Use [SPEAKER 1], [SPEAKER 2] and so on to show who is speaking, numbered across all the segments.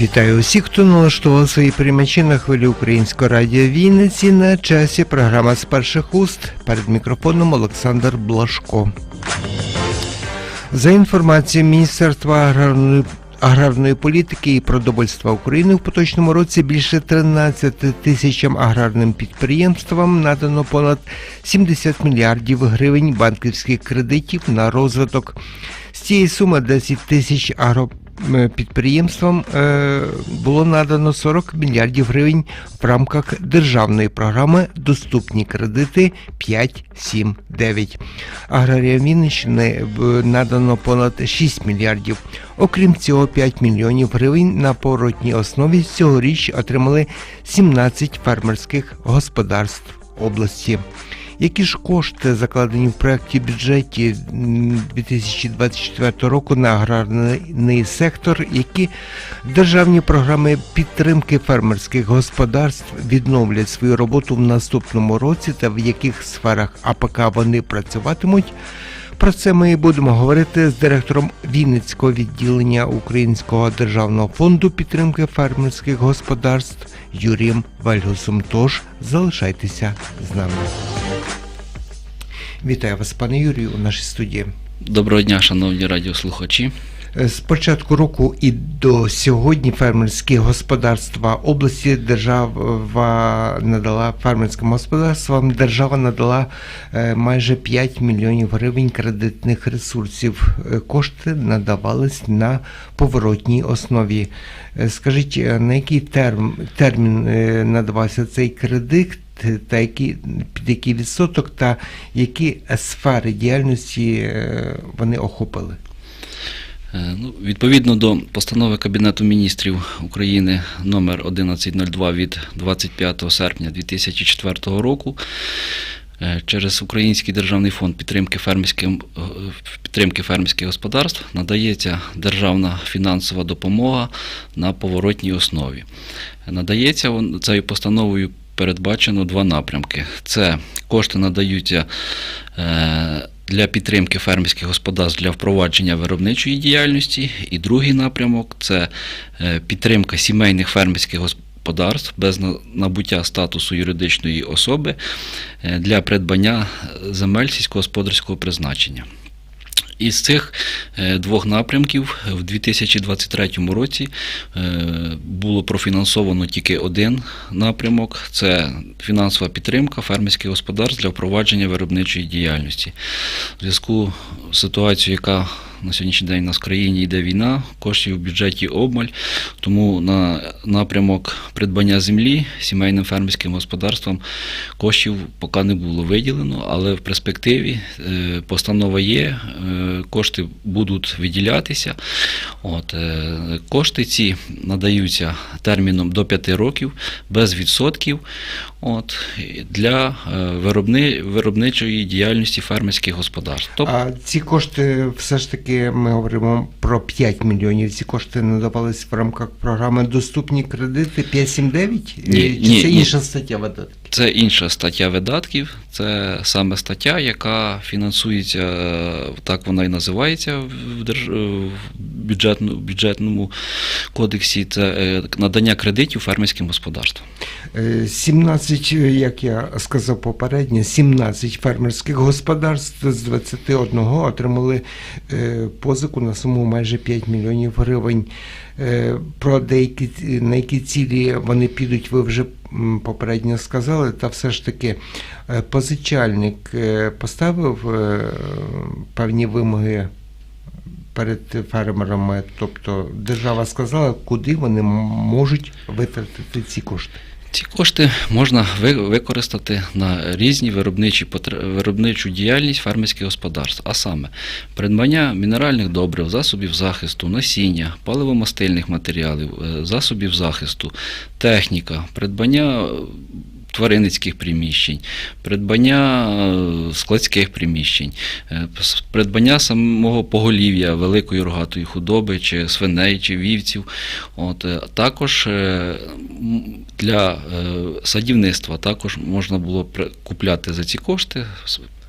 [SPEAKER 1] Вітаю усіх, хто налаштував свої приймачі на хвилі Українського радіо Вінниці на часі програма з перших уст. Перед мікрофоном Олександр Блашко. За інформацією Міністерства аграрної аграрної політики і продовольства України в поточному році більше 13 тисячам аграрним підприємствам надано понад 70 мільярдів гривень банківських кредитів на розвиток. З цієї суми 10 тисяч агропідприємствам е, було надано 40 мільярдів гривень в рамках державної програми Доступні кредити 5.7.9. Аграріям Вінниччини е, надано понад 6 мільярдів. Окрім цього, 5 мільйонів гривень на поворотній основі цьогоріч отримали 17 фермерських господарств області. Які ж кошти закладені в проєкті бюджеті 2024 року на аграрний сектор, які державні програми підтримки фермерських господарств відновлять свою роботу в наступному році та в яких сферах АПК вони працюватимуть? Про це ми будемо говорити з директором Вінницького відділення Українського державного фонду підтримки фермерських господарств Юрієм Вальгусом. Тож залишайтеся з нами. Вітаю вас, пане Юрію, у нашій студії.
[SPEAKER 2] Доброго дня, шановні радіослухачі.
[SPEAKER 1] З початку року і до сьогодні фермерські господарства області держава надала фермерським господарствам. Держава надала е, майже 5 мільйонів гривень кредитних ресурсів. Е, Кошти надавались на поворотній основі. Е, Скажіть, е, на який терм, термін е, надавався цей кредит? Та які під який відсоток, та які сфери діяльності е, вони охопили?
[SPEAKER 2] Е, Ну, відповідно до постанови Кабінету міністрів України номер 1102 від 25 серпня 2004 року е, через Український державний фонд підтримки фермерським е, підтримки фермерських господарств надається державна фінансова допомога на поворотній основі. Надається цією постановою передбачено два напрямки. Це кошти надаються для підтримки фермерських господарств для впровадження виробничої діяльності. І другий напрямок це е, підтримка сімейних фермерських господарств без набуття статусу юридичної особи е, для придбання е, земель сільськогосподарського призначення. Із цих е, двох напрямків в 2023 році е, було профінансовано тільки один напрямок це фінансова підтримка фермерських господарств для впровадження виробничої діяльності. В зв'язку з ситуацією, яка на сьогоднішній день у нас в країні йде війна, коштів в бюджеті обмаль, тому на напрямок придбання землі сімейним фермерським господарствам коштів поки не було виділено, але в перспективі е, постанова є, е, кошти будуть виділятися. От, е, кошти ці надаються терміном до 5 років без відсотків от, для е, виробни, виробничої діяльності фермерських господарств. Тоб...
[SPEAKER 1] А ці кошти, все ж таки, ми говоримо про 5 мільйонів. Ці кошти надавались в рамках програми Доступні кредити 579?
[SPEAKER 2] Ні,
[SPEAKER 1] Чи
[SPEAKER 2] ні,
[SPEAKER 1] це
[SPEAKER 2] ні.
[SPEAKER 1] інша стаття видатків?
[SPEAKER 2] Це інша стаття видатків, це саме стаття, яка фінансується, е, так вона і називається в держ... в бюджетну- бюджетному кодексі. Це е, надання кредитів фермерським господарствам.
[SPEAKER 1] Е, 17, як я сказав попередньо, 17 фермерських господарств з 21 отримали е, позику на суму майже 5 мільйонів гривень. Е, Про деякі на які цілі вони підуть, ви вже попередньо сказали. Та все ж таки е, позичальник е, поставив е, певні вимоги перед фермерами, тобто держава сказала, куди вони можуть витратити ці кошти.
[SPEAKER 2] Ці кошти можна використати на різні виробничі виробничу діяльність фермерських господарств, а саме придбання мінеральних добрив, засобів захисту, насіння, паливомастильних матеріалів, е, засобів захисту, техніка, придбання тваринницьких приміщень, придбання е, складських приміщень, е, придбання самого поголів'я великої рогатої худоби, чи свиней, чи вівців. От, е, також для садівництва також можна було купляти за ці кошти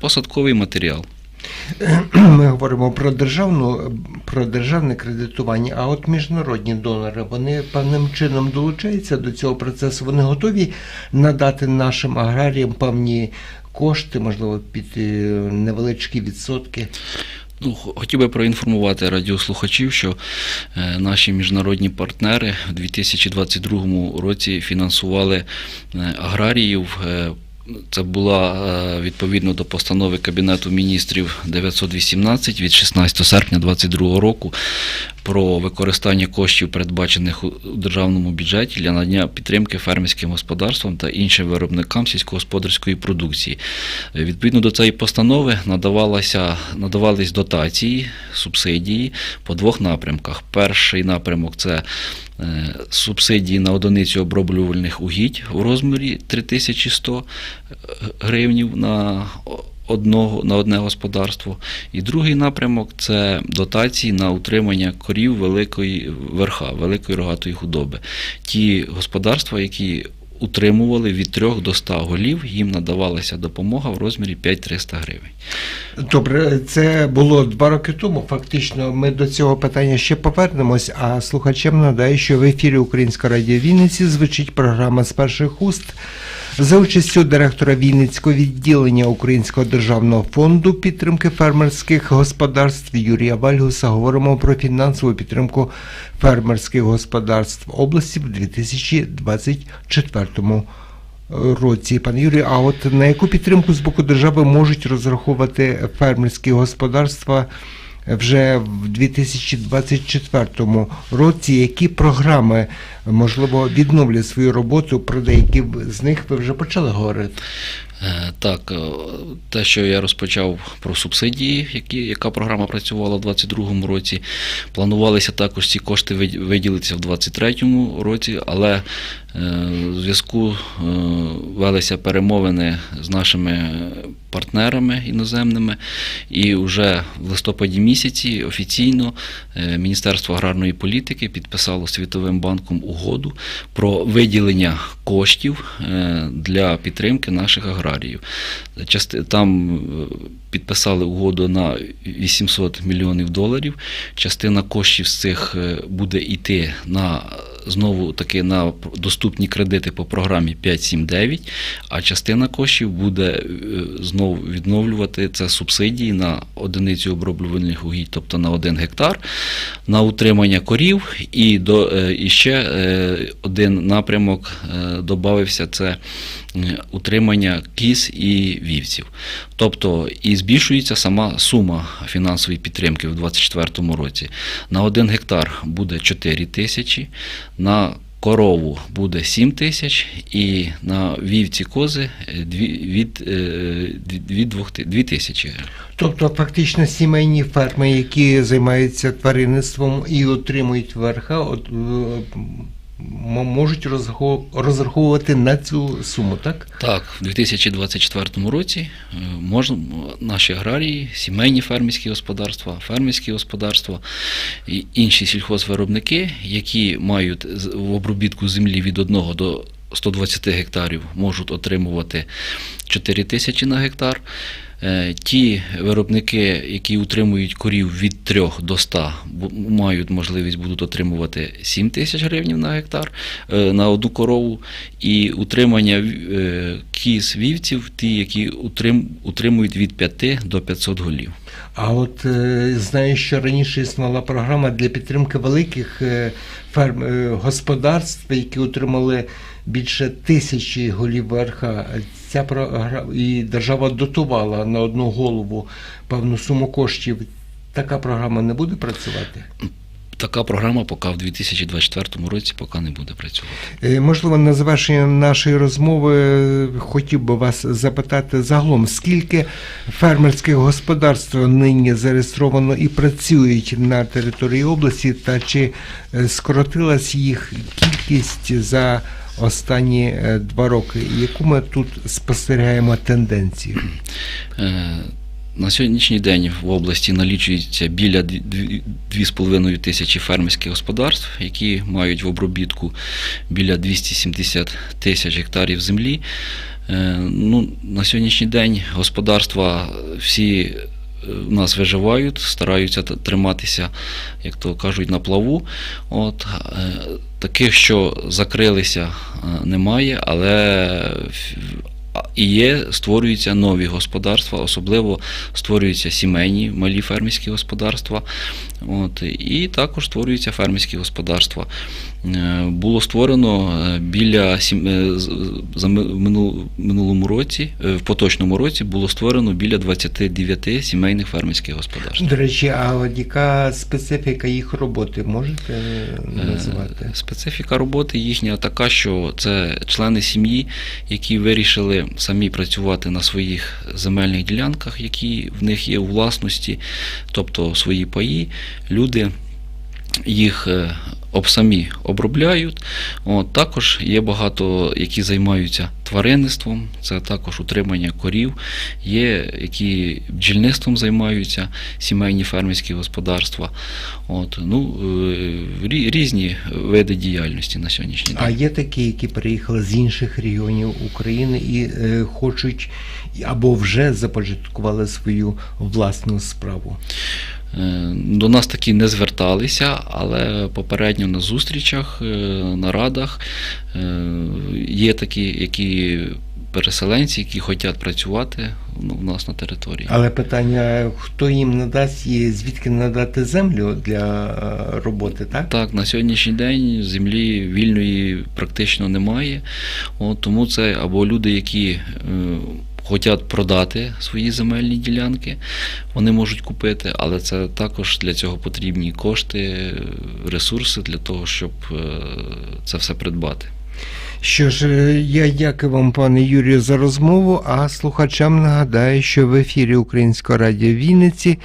[SPEAKER 2] посадковий матеріал.
[SPEAKER 1] Ми говоримо про державну про державне кредитування, а от міжнародні донори вони певним чином долучаються до цього процесу. Вони готові надати нашим аграріям певні кошти, можливо, під е, невеличкі відсотки.
[SPEAKER 2] Ну, хотів би проінформувати радіослухачів, що е, наші міжнародні партнери в 2022 році фінансували е, аграріїв. Це була е, відповідно до постанови Кабінету міністрів 918 від 16 серпня 2022 року про використання коштів, передбачених у державному бюджеті для надання підтримки фермерським господарствам та іншим виробникам сільськогосподарської продукції. Відповідно до цієї постанови надавалася, надавались дотації, субсидії по двох напрямках. Перший напрямок це субсидії на одиницю оброблювальних угідь в розмірі 3100 гривнів на одного на одне господарство. І другий напрямок це дотації на утримання корів великої верха, великої рогатої худоби. Ті господарства, які утримували від 3 до 100 голів, їм надавалася допомога в розмірі 5-300 гривень.
[SPEAKER 1] Добре, це було два роки тому. Фактично, ми до цього питання ще повернемось. А слухачам нагадаю, що в ефірі Українська радіо Вінниці звучить програма з перших уст за участю директора Вінницького відділення Українського державного фонду підтримки фермерських господарств Юрія Вальгуса. Говоримо про фінансову підтримку фермерських господарств області в 2024 році. Пане Юрію, а от на яку підтримку з боку держави можуть розраховувати фермерські господарства вже в 2024 році? Які програми можливо відновлять свою роботу? Про деякі з них ви вже почали говорити.
[SPEAKER 2] Е, Так, е, те, що я розпочав про субсидії, які, яка програма працювала в 2022 році, планувалися також ці кошти виділитися в 2023 році, але е, в зв'язку велися перемовини з нашими партнерами іноземними, і вже в листопаді місяці офіційно Міністерство аграрної політики підписало Світовим банком угоду про виділення коштів е, для підтримки наших аграріїв. Там е, підписали угоду на 800 мільйонів доларів. Частина коштів з цих е, буде йти на знову таки на доступні кредити по програмі 579, а частина коштів буде е, знову відновлювати це субсидії на одиницю оброблювальних угідь, тобто на 1 гектар, на утримання корів, і, до, е, і ще один напрямок додався це утримання кіз і вівців. Тобто і збільшується сама сума фінансової підтримки в 2024 році. На 1 гектар буде 4 тисячі, на корову буде 7 тисяч, і на вівці кози е, від, е, від 2 тисячі.
[SPEAKER 1] Тобто, фактично, сімейні ферми, які займаються тваринництвом і отримують верха, от, можуть розрахов- розраховувати на цю суму, так?
[SPEAKER 2] Так, в 2024 році е, можна наші аграрії, сімейні фермерські господарства, фермерські господарства і інші сільхозвиробники, які мають в обробітку землі від 1 до 120 гектарів, можуть отримувати 4 тисячі на гектар. Е, Ті виробники, які утримують корів від 3 до 100, бу- мають можливість будуть отримувати 7 тисяч гривень на гектар е, на одну корову. І утримання е, кіз вівців, ті, які утримують від 5 до 500 голів.
[SPEAKER 1] А от знаю, що раніше існувала програма для підтримки великих ферм господарств, які отримали більше тисячі голів верха. Ця програма і держава дотувала на одну голову певну суму коштів. Така програма не буде працювати.
[SPEAKER 2] Така програма поки в 2024 році поки не буде працювати.
[SPEAKER 1] Е, Можливо, на завершення нашої розмови е, хотів би вас запитати загалом, скільки фермерських господарств нині зареєстровано і працюють на території області, та чи е, скоротилась їх кількість за останні е, два роки. Яку ми тут спостерігаємо тенденцію?
[SPEAKER 2] Е, На сьогоднішній день в області налічується біля дві- дві- 2,5 тисячі фермерських господарств, які мають в обробітку біля 270 тисяч гектарів землі. Е, Ну, на сьогоднішній день господарства всі е, нас виживають, стараються триматися, як то кажуть, на плаву. От, е, таких, що закрилися, е, немає, але і є, створюються нові господарства, особливо створюються сімейні малі фермерські господарства. От, і також створюються фермерські господарства. Е, Було створено е, біля е, за ми- минулому році, в поточному році було створено біля 29 сімейних фермерських господарств.
[SPEAKER 1] До речі, а от яка специфіка їх роботи можете назвати?
[SPEAKER 2] Специфіка роботи їхня така, що це члени сім'ї, які вирішили самі працювати на своїх земельних ділянках, які в них є у власності, тобто свої паї. Люди їх самі обробляють. От, також є багато, які займаються тваринництвом, це також утримання корів, є які бджільництвом займаються, сімейні фермерські господарства. От, ну, е, різні види діяльності на сьогоднішній день.
[SPEAKER 1] А є такі, які приїхали з інших регіонів України і е, хочуть або вже започаткували свою власну справу.
[SPEAKER 2] Е, До нас такі не зверталися, але попередньо на зустрічах, е, нарадах е, є такі, які переселенці, які хочуть працювати ну, в нас на території.
[SPEAKER 1] Але питання, хто їм надасть і звідки надати землю для роботи, так?
[SPEAKER 2] Так, на сьогоднішній день землі вільної практично немає. От, тому це або люди, які хочуть продати свої земельні ділянки, вони можуть купити, але це також для цього потрібні кошти, ресурси для того, щоб е, це все придбати.
[SPEAKER 1] Що ж, е, я дякую вам, пане Юрію, за розмову. А слухачам нагадаю, що в ефірі Українського радіо Вінниці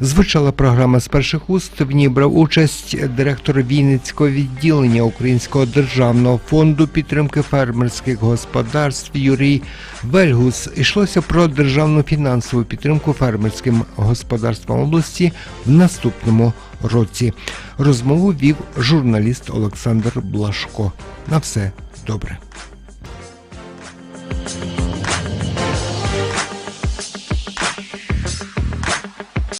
[SPEAKER 1] звучала програма з перших уст. В ній брав участь директор Вінницького відділення Українського державного фонду підтримки фермерських господарств Юрій Вельгус. Йшлося про державну фінансову підтримку фермерським господарствам області в наступному році. Розмову вів журналіст Олександр Блашко. На все Добре.